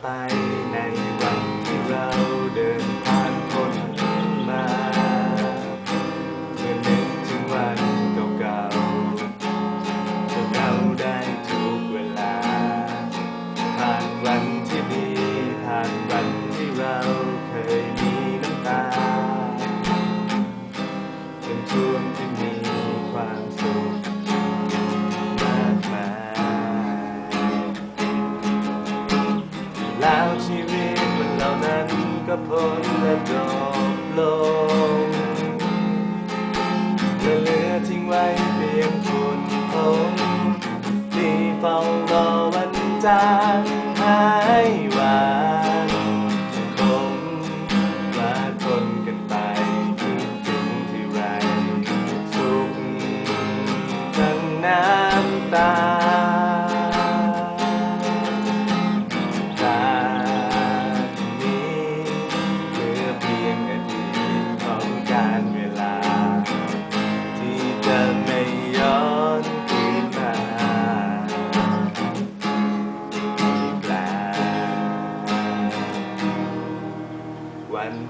ไปในวันที่เราเดินผ่านคนมาเมื่อนึกถึงวันเก่าๆจะเราได้ทุกเวลา ผ่านวันที่ดีผ่านวันที่เราเคยมีน้ำตาเป็นช่วงที่มีความสุข ระพลและดอกลมและเหลือทิ้งไว้เพียงฝุ่นผงที่เฝ้ารอวันจางหายหวานคงลาคนกันไปคิดถึงที่ไรสุขทั้งน้ำตา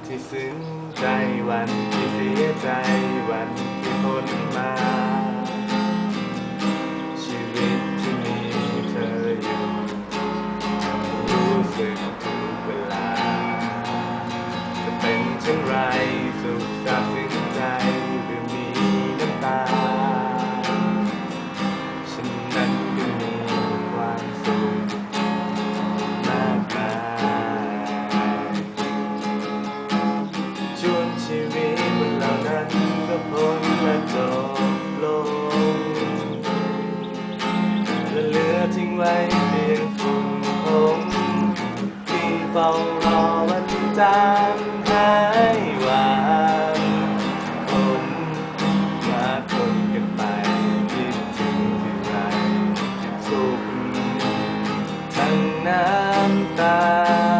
ที่ซึ้งใจวันที่เสียใจวันที่พ้นมา ชีวิตที่มีเธออยู่รู้สึกทุกเวลา จะเป็นเช่นไรสุข รอวันจางหายหวางคนมาคนกันไปคิดถึงที่ไรสุขทั้งน้ำตา